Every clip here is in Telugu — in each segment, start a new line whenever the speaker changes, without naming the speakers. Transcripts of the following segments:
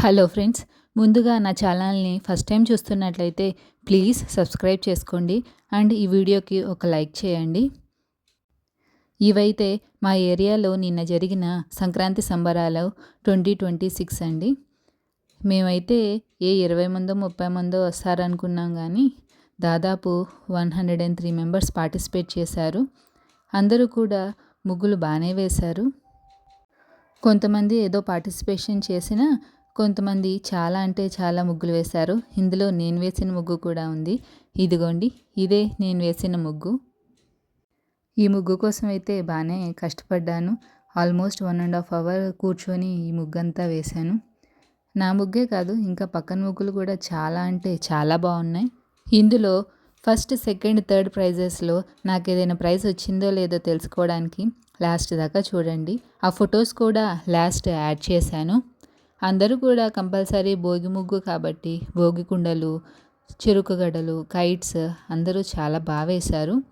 హలో ఫ్రెండ్స్ ముందుగా నా ఛానల్ని ఫస్ట్ టైం చూస్తున్నట్లయితే ప్లీజ్ సబ్స్క్రైబ్ చేసుకోండి అండ్ ఈ వీడియోకి ఒక లైక్ చేయండి. ఇవైతే మా ఏరియాలో నిన్న జరిగిన సంక్రాంతి సంబరాలు ట్వంటీ ట్వంటీ సిక్స్ అండి. మేమైతే ఏ ఇరవై మందో ముప్పై మందో వస్తారనుకున్నాం కానీ దాదాపు one hundred and three members participate చేశారు. అందరూ కూడా ముగ్గులు బాగానే వేశారు. కొంతమంది ఏదో పార్టిసిపేషన్ చేసిన కొంతమంది చాలా అంటే చాలా ముగ్గులు వేశారు. ఇందులో నేను వేసిన ముగ్గు కూడా ఉంది. ఇదిగోండి ఇదే నేను వేసిన ముగ్గు. ఈ ముగ్గు కోసం అయితే బాగానే కష్టపడ్డాను. Almost one and half hour కూర్చొని ఈ ముగ్గు అంతా వేశాను. నా ముగ్గే కాదు ఇంకా పక్కన ముగ్గులు కూడా చాలా అంటే చాలా బాగున్నాయి. ఇందులో ఫస్ట్ సెకండ్ థర్డ్ ప్రైజెస్లో నాకు ఏదైనా ప్రైజ్ వచ్చిందో లేదో తెలుసుకోవడానికి లాస్ట్ దాకా చూడండి. ఆ ఫొటోస్ కూడా లాస్ట్ యాడ్ చేశాను. అందరూ కూడా కంపల్సరీ భోగి ముగ్గు కాబట్టి భోగి కుండలు చెరుకు గడలు కైట్స్ అందరూ చాలా బాగా వేశారు.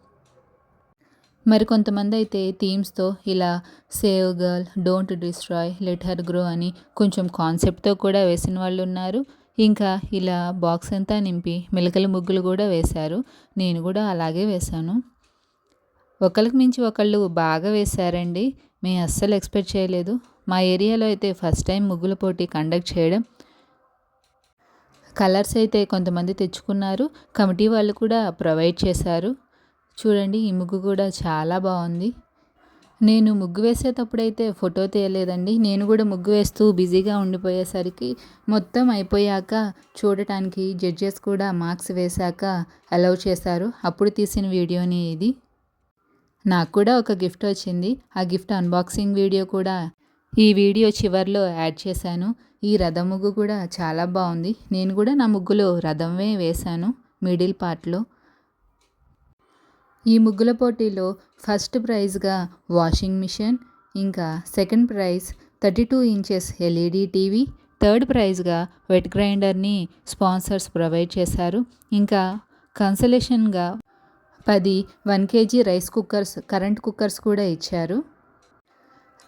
మరి కొంతమంది అయితే థీమ్స్తో ఇలా save girl don't destroy let her grow అని కొంచెం కాన్సెప్ట్తో కూడా వేసిన వాళ్ళు ఉన్నారు. ఇంకా ఇలా బాక్స్ అంతా నింపి మెలకల ముగ్గులు కూడా వేశారు. నేను కూడా అలాగే వేశాను. ఒకరికి మించి ఒకళ్ళు బాగా వేశారండి. మేము అస్సలు ఎక్స్పెక్ట్ చేయలేదు. మా ఏరియాలో అయితే ఫస్ట్ టైం ముగ్గుల పోటీ కండక్ట్ చేయడం. కలర్స్ అయితే కొంతమంది తెచ్చుకున్నారు. కమిటీ వాళ్ళు కూడా ప్రొవైడ్ చేశారు. చూడండి ఈ ముగ్గు కూడా చాలా బాగుంది. నేను ముగ్గు వేసేటప్పుడైతే ఫోటో తీయలేదండి. నేను కూడా ముగ్గు వేస్తూ బిజీగా ఉండిపోయేసరికి మొత్తం అయిపోయాక చూడటానికి జడ్జెస్ కూడా మార్క్స్ వేశాక అలౌ చేశారు. అప్పుడు తీసిన వీడియోని ఇది. నాకు కూడా ఒక గిఫ్ట్ వచ్చింది. ఆ గిఫ్ట్ అన్బాక్సింగ్ వీడియో కూడా ఈ వీడియో చివరిలో యాడ్ చేశాను. ఈ రథం ముగ్గు కూడా చాలా బాగుంది. నేను కూడా నా ముగ్గులో రథమే వేశాను మిడిల్ పార్ట్లో. ఈ ముగ్గుల పోటీలో ఫస్ట్ ప్రైజ్గా వాషింగ్ మిషన్ ఇంకా second prize thirty two inches LED TV third ప్రైజ్గా wet గ్రైండర్ని స్పాన్సర్స్ ప్రొవైడ్ చేశారు. ఇంకా కన్సలేషన్గా పది one KG rice cookers current cookers కూడా ఇచ్చారు.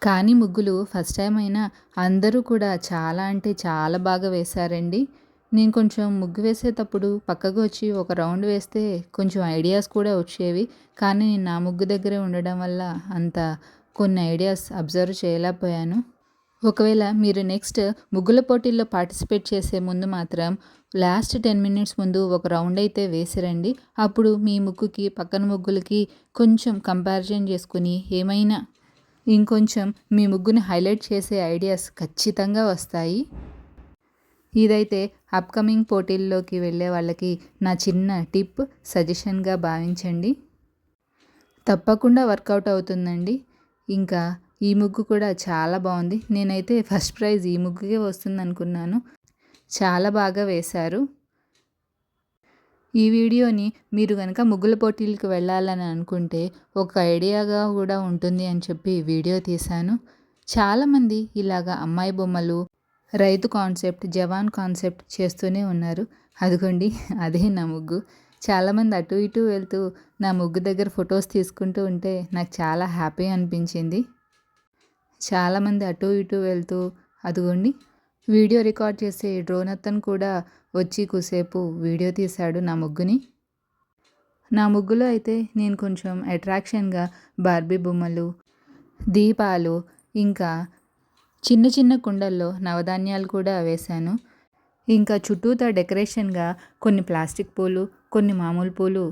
కానీ ముగ్గులు ఫస్ట్ టైం అయినా అందరూ కూడా చాలా అంటే చాలా బాగా వేశారండి. నేను కొంచెం ముగ్గు వేసేటప్పుడు పక్కకు వచ్చి ఒక రౌండ్ వేస్తే కొంచెం ఐడియాస్ కూడా వచ్చేవి. కానీ నేను నా ముగ్గు దగ్గరే ఉండడం వల్ల అంత కొన్ని ఐడియాస్ అబ్జర్వ్ చేయలేకపోయాను. ఒకవేళ మీరు నెక్స్ట్ ముగ్గుల పోటీల్లో పార్టిసిపేట్ చేసే ముందు మాత్రం లాస్ట్ టెన్ మినిట్స్ ముందు ఒక రౌండ్ అయితే వేసిరండి. అప్పుడు మీ ముగ్గుకి పక్కన ముగ్గులకి కొంచెం కంపారిజన్ చేసుకుని ఏమైనా ఇంకొంచెం మీ ముగ్గుని హైలైట్ చేసే ఐడియాస్ ఖచ్చితంగా వస్తాయి. ఇదైతే అప్కమింగ్ పోటీల్లోకి వెళ్ళే వాళ్ళకి నా చిన్న టిప్ సజెషన్గా భావించండి. తప్పకుండా వర్కౌట్ అవుతుందండి. ఇంకా ఈ ముగ్గు కూడా చాలా బాగుంది. నేనైతే ఫస్ట్ ప్రైజ్ ఈ ముగ్గుకే వస్తుంది అనుకున్నాను చాలా బాగా వేశారు. ఈ వీడియోని మీరు కనుక ముగ్గుల పోటీలకు వెళ్ళాలని అనుకుంటే ఒక ఐడియాగా కూడా ఉంటుంది అని చెప్పి వీడియో తీశాను. చాలామంది ఇలాగా అమ్మాయి బొమ్మలు రైతు కాన్సెప్ట్ జవాన్ కాన్సెప్ట్ చేస్తూనే ఉన్నారు. అదిగోండి అదే నా ముగ్గు. చాలామంది అటు ఇటు వెళ్తూ నా ముగ్గు దగ్గర ఫొటోస్ తీసుకుంటూ ఉంటే నాకు చాలా హ్యాపీ అనిపించింది. చాలామంది అటు ఇటు వెళ్తూ అదిగోండి వీడియో రికార్డ్ చేసే డ్రోన్ అతను కూడా వచ్చి కూసేపు వీడియో తీశాడు నా ముగ్గుని. నా ముగ్గులో అయితే నేను కొంచెం అట్రాక్షన్గా బార్బీ బొమ్మలు దీపాలు ఇంకా చిన్న చిన్న కుండల్లో నవధాన్యాలు కూడా వేశాను. ఇంకా చుట్టూతా డెకరేషన్గా కొన్ని ప్లాస్టిక్ పూలు కొన్ని మామూలు పూలు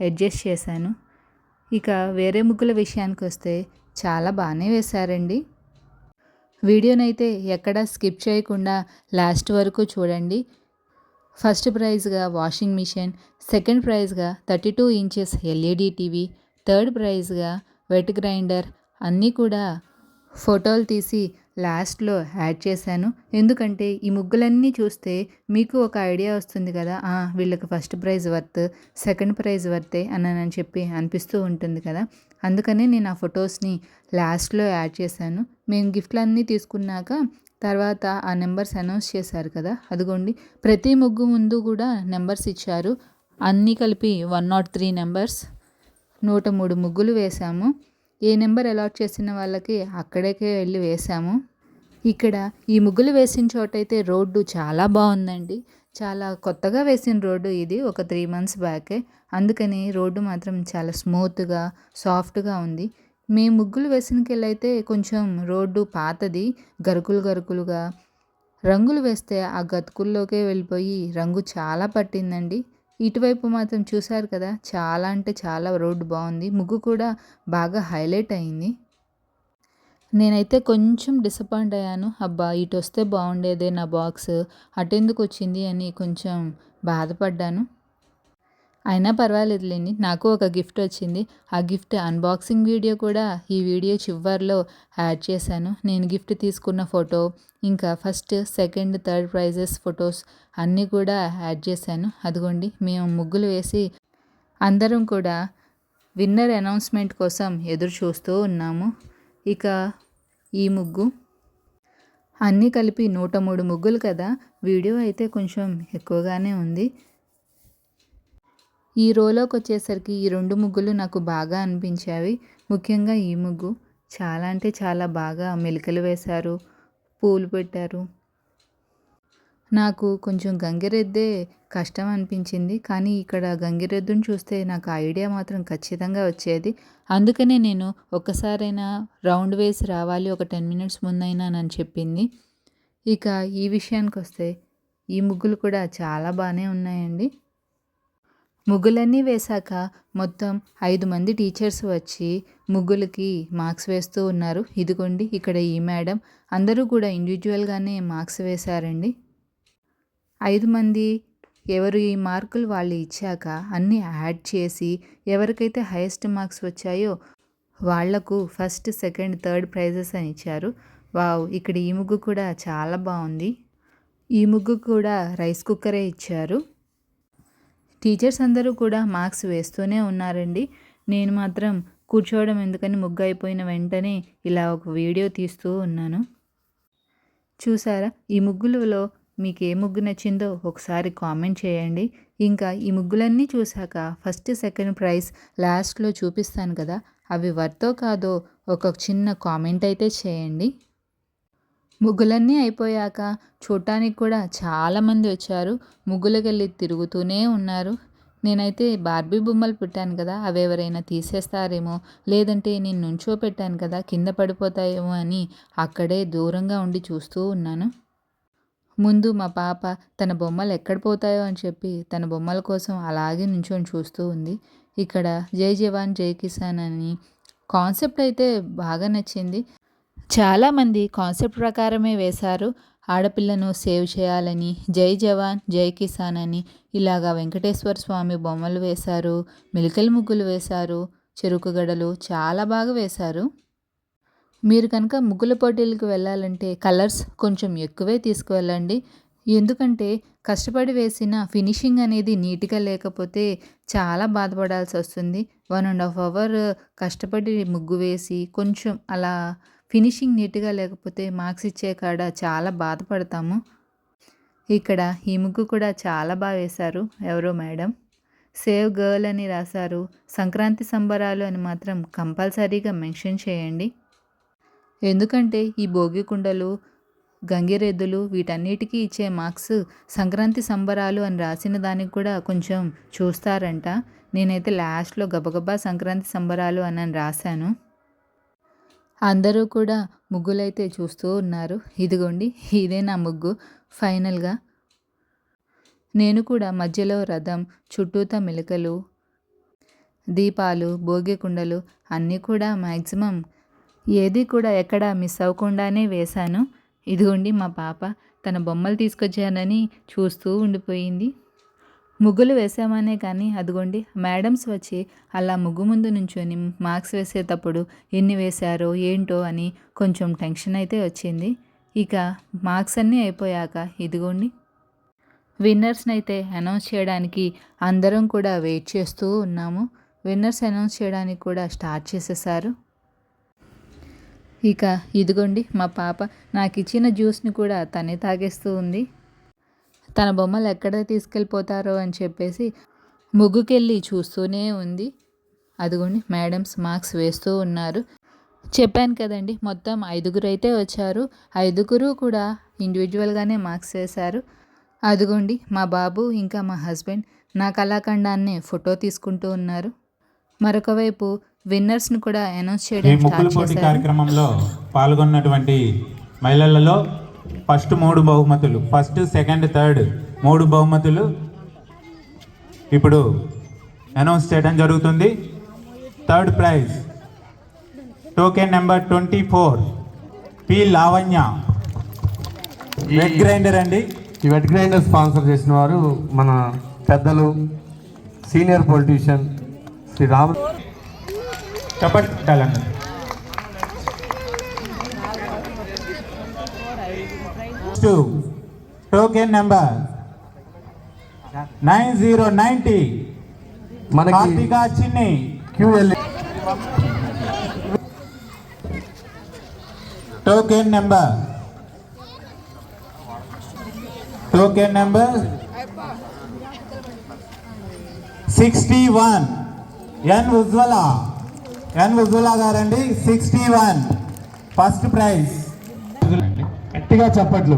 అడ్జస్ట్ చేశాను. ఇక వేరే ముగ్గుల విషయానికి వస్తే చాలా బాగానే వేశారండి. వీడియోనైతే ఎక్కడా స్కిప్ చేయకుండా లాస్ట్ వరకు చూడండి. ఫస్ట్ ప్రైజ్గా washing machine second ప్రైజ్గా thirty two inches LED TV third ప్రైజ్గా wet grinder అన్నీ కూడా ఫోటోలు తీసి లాస్ట్లో యాడ్ చేశాను. ఎందుకంటే ఈ ముగ్గులన్నీ చూస్తే మీకు ఒక ఐడియా వస్తుంది కదా వీళ్ళకి first prize worth second prize వర్తే అని చెప్పి అనిపిస్తూ ఉంటుంది కదా. అందుకనే నేను ఆ ఫొటోస్ని లాస్ట్లో యాడ్ చేశాను. మేము గిఫ్ట్లన్నీ తీసుకున్నాక తర్వాత ఆ నెంబర్స్ అనౌన్స్ చేశారు కదా. అదిగోండి ప్రతి ముగ్గు ముందు కూడా నెంబర్స్ ఇచ్చారు. అన్నీ కలిపి వన్ నాట్ త్రీ నెంబర్స్. నూట మూడు ముగ్గులు వేశాము. ఏ నెంబర్ అలాట్ చేసిన వాళ్ళకి అక్కడికే వెళ్ళి వేసాము. ఇక్కడ ఈ ముగ్గులు వేసిన చోటైతే రోడ్డు చాలా బాగుందండి. చాలా కొత్తగా వేసిన రోడ్డు ఇది ఒక త్రీ మంత్స్ బ్యాకే. అందుకని రోడ్డు మాత్రం చాలా స్మూత్గా సాఫ్ట్గా ఉంది. మేము ముగ్గులు వేసినకెళ్ళైతే కొంచెం రోడ్డు పాతది. గరుకులు గరుకులుగా రంగులు వేస్తే ఆ గతుకుల్లోకే వెళ్ళిపోయి రంగు చాలా పట్టిందండి. ఇటువైపు మాత్రం చూశారు కదా చాలా అంటే చాలా రోడ్డు బాగుంది. ముగ్గు కూడా బాగా హైలైట్ అయింది. నేనైతే కొంచెం డిసప్పాయింట్ అయ్యాను. అబ్బా ఇటు వస్తే బాగుండేదే నా బాక్స్. అటెందుకు వచ్చింది అని కొంచెం బాధపడ్డాను. అయినా పర్వాలేదులేండి నాకు ఒక గిఫ్ట్ వచ్చింది. ఆ గిఫ్ట్ అన్బాక్సింగ్ వీడియో కూడా ఈ వీడియో చివరిలో యాడ్ చేశాను. నేను గిఫ్ట్ తీసుకున్న ఫోటో ఇంకా first second third prizes photos అన్నీ కూడా యాడ్ చేశాను. అదిగోండి మేము ముగ్గులు వేసి అందరం కూడా విన్నర్ అనౌన్స్మెంట్ కోసం ఎదురు చూస్తూ ఉన్నాము. ఇక ఈ ముగ్గు. అన్నీ కలిపి నూట మూడు ముగ్గులు కదా? వీడియో అయితే కొంచెం ఎక్కువగానే ఉంది. ఈ రోలోకి వచ్చేసరికి ఈ రెండు ముగ్గులు నాకు బాగా అనిపించాయి. ముఖ్యంగా ఈ ముగ్గు. చాలా అంటే చాలా బాగా మెలికలు వేశారు. పూలు పెట్టారు. నాకు కొంచెం గంగిరెద్దే కష్టం అనిపించింది. కానీ ఇక్కడ గంగిరెద్దుని చూస్తే నాకు ఐడియా మాత్రం ఖచ్చితంగా వచ్చేది. అందుకనే నేను ఒక్కసారైనా రౌండ్ వేసి రావాలి ఒక టెన్ మినిట్స్ ముందైనా అని చెప్పింది. ఇక ఈ విషయానికి వస్తే ఈ ముగ్గులు కూడా చాలా బాగానే ఉన్నాయండి. ముగ్గులన్నీ వేశాక మొత్తం ఐదు మంది టీచర్స్ వచ్చి ముగ్గులకి మార్క్స్ వేస్తూ ఉన్నారు. ఇదిగోండి ఇక్కడ ఈ మేడం. అందరూ కూడా ఇండివిజువల్గానే మార్క్స్ వేశారండి. ఐదు మంది ఎవరు ఈ మార్కులు వాళ్ళు ఇచ్చాక అన్నీ యాడ్ చేసి ఎవరికైతే హైయెస్ట్ మార్క్స్ వచ్చాయో వాళ్ళకు ఫస్ట్ సెకండ్ థర్డ్ ప్రైజెస్ అని ఇచ్చారు. వావ్ ఇక్కడ ఈ ముగ్గు కూడా చాలా బాగుంది. ఈ ముగ్గు కూడా రైస్ కుక్కరే ఇచ్చారు. టీచర్స్ అందరూ కూడా మార్క్స్ వేస్తూనే ఉన్నారండి. నేను మాత్రం కూర్చోవడం ఎందుకని ముగ్గు అయిపోయిన వెంటనే ఇలా ఒక వీడియో తీస్తూ ఉన్నాను. చూసారా? ఈ ముగ్గులలో మీకు ఏ ముగ్గు నచ్చిందో ఒకసారి కామెంట్ చేయండి. ఇంకా ఈ ముగ్గులన్నీ చూశాక ఫస్ట్ సెకండ్ ప్రైజ్ లాస్ట్లో చూపిస్తాను కదా? అవి వర్తో కాదో ఒక చిన్న కామెంట్ అయితే చేయండి. ముగ్గులన్నీ అయిపోయాక చూడటానికి కూడా చాలామంది వచ్చారు. ముగ్గులకెళ్ళి తిరుగుతూనే ఉన్నారు. నేనైతే బార్బీ బొమ్మలు పెట్టాను కదా అవి ఎవరైనా తీసేస్తారేమో లేదంటే నేను నుంచో పెట్టాను కదా కింద పడిపోతాయేమో అని అక్కడే దూరంగా ఉండి చూస్తూ ఉన్నాను. ముందు మా పాప తన బొమ్మలు ఎక్కడ పోతాయో అని చెప్పి తన బొమ్మల కోసం అలాగే నుంచొని చూస్తూ ఉంది. ఇక్కడ జై జవాన్ జై కిసాన్ అని కాన్సెప్ట్ అయితే బాగా నచ్చింది. చాలామంది కాన్సెప్ట్ ప్రకారమే వేశారు. ఆడపిల్లను సేవ్ చేయాలని జై జవాన్ జై కిసాన్ అని ఇలాగా వెంకటేశ్వర స్వామి బొమ్మలు వేశారు మిలికల ముగ్గులు వేశారు చెరుకు గడలు చాలా బాగా వేశారు. మీరు కనుక ముగ్గుల పోటీలకు వెళ్ళాలంటే కలర్స్ కొంచెం ఎక్కువే తీసుకువెళ్ళండి. ఎందుకంటే కష్టపడి వేసిన ఫినిషింగ్ అనేది నీట్గా లేకపోతే చాలా బాధపడాల్సి వస్తుంది. వన్ అండ్ హాఫ్ అవర్ కష్టపడి ముగ్గు వేసి కొంచెం అలా ఫినిషింగ్ నీట్గా లేకపోతే మార్క్స్ ఇచ్చే కాడ చాలా బాధపడతాము. ఇక్కడ ఈ ముగ్గు కూడా చాలా బాగా వేశారు. ఎవరో మేడం. సేవ్ గర్ల్ అని రాశారు. సంక్రాంతి సంబరాలు అని మాత్రం కంపల్సరీగా మెన్షన్ చేయండి. ఎందుకంటే ఈ భోగి కుండలు గంగిరెద్దులు వీటన్నిటికీ ఇచ్చే మార్క్స్ సంక్రాంతి సంబరాలు అని రాసిన దానికి కూడా కొంచెం చూస్తారంట. నేనైతే లాస్ట్లో గబగబా సంక్రాంతి సంబరాలు అని రాశాను. అందరూ కూడా ముగ్గులైతే చూస్తూ ఉన్నారు. ఇదిగోండి ఇదే నా ముగ్గు. ఫైనల్గా నేను కూడా మధ్యలో రథం చుట్టూత మెలకలు దీపాలు భోగి కుండలు అన్నీ కూడా మ్యాక్సిమం ఏది కూడా ఎక్కడ మిస్ అవ్వకుండానే వేశాను. ఇదిగోండి మా పాప తన బొమ్మలు తీసుకొచ్చానని చూస్తూ ఉండిపోయింది. ముగ్గులు వేసామనే కానీ అదిగోండి మేడమ్స్ వచ్చి అలా ముగ్గు ముందు నుంచొని మార్క్స్ వేసేటప్పుడు ఎన్ని వేశారో ఏంటో అని కొంచెం టెన్షన్ అయితే వచ్చింది. ఇక మార్క్స్ అన్నీ అయిపోయాక ఇదిగోండి. విన్నర్స్ని అయితే అనౌన్స్ చేయడానికి అందరం కూడా వెయిట్ చేస్తూ ఉన్నాము. విన్నర్స్ అనౌన్స్ చేయడానికి కూడా స్టార్ట్ చేసేసారు ఇక ఇదిగోండి మా పాప నాకు ఇచ్చిన జ్యూస్ని కూడా తనే తాగేస్తూ ఉంది. తన బొమ్మలు ఎక్కడ తీసుకెళ్ళిపోతారో అని చెప్పేసి ముగ్గుకెళ్ళి చూస్తూనే ఉంది. అదిగోండి మేడమ్స్ మార్క్స్ వేస్తూ ఉన్నారు. చెప్పాను కదండి మొత్తం ఐదుగురు అయితే వచ్చారు. ఐదుగురు కూడా ఇండివిజువల్గానే మార్క్స్ వేశారు. అదిగోండి మా బాబు ఇంకా మా హస్బెండ్ నా కళాఖండాన్ని ఫోటో తీసుకుంటూ ఉన్నారు. మరొక వైపు విన్నర్స్ని కూడా అనౌన్స్ చేయడం స్టార్ట్ చేశారు.
కార్యక్రమంలో పాల్గొన్నటువంటి మహిళలలో ఫస్ట్ మూడు బహుమతులు ఫస్ట్ సెకండ్ థర్డ్. మూడు బహుమతులు. ఇప్పుడు అనౌన్స్ చేయడం జరుగుతుంది. Third prize. Token number twenty four. P. Lavanya. Wet grinder అండి.
ఈ వెట్ గ్రైండర్ స్పాన్సర్ చేసిన వారు మన పెద్దలు senior politician Shri Rama
చెప్పట్టాలండి token number nine zero ninety
మనకి
Karthika Chinni
QL
token number token number sixty one N Ujjwala N Ujjwala గారండి సిక్స్టీ వన్ ఫస్ట్ ప్రైజ్
గట్టిగా చప్పట్లు.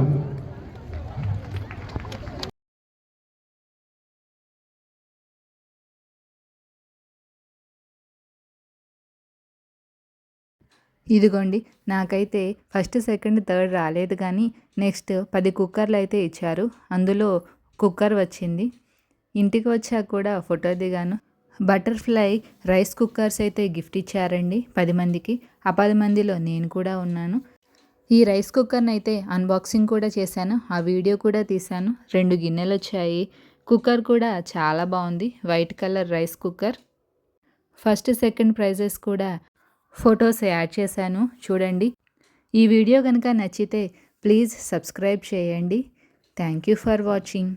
ఇదిగోండి నాకైతే ఫస్ట్ సెకండ్ థర్డ్ రాలేదు కానీ నెక్స్ట్ పది కుక్కర్లు అయితే ఇచ్చారు. అందులో కుక్కర్ వచ్చింది. ఇంటికి వచ్చాక కూడా ఫోటో దిగాను. బటర్ఫ్లై రైస్ కుక్కర్స్ అయితే గిఫ్ట్ ఇచ్చారండి పది మందికి. ఆ పది మందిలో నేను కూడా ఉన్నాను. ఈ రైస్ కుక్కర్ని అయితే అన్బాక్సింగ్ కూడా చేశాను. ఆ వీడియో కూడా తీశాను. రెండు గిన్నెలు వచ్చాయి. కుక్కర్ కూడా చాలా బాగుంది. White colour rice cooker first second prizes కూడా ఫొటోస్ యాడ్ చేశాను. చూడండి. ఈ వీడియో కనుక నచ్చితే ప్లీజ్ సబ్స్క్రైబ్ చేయండి. Thank you for watching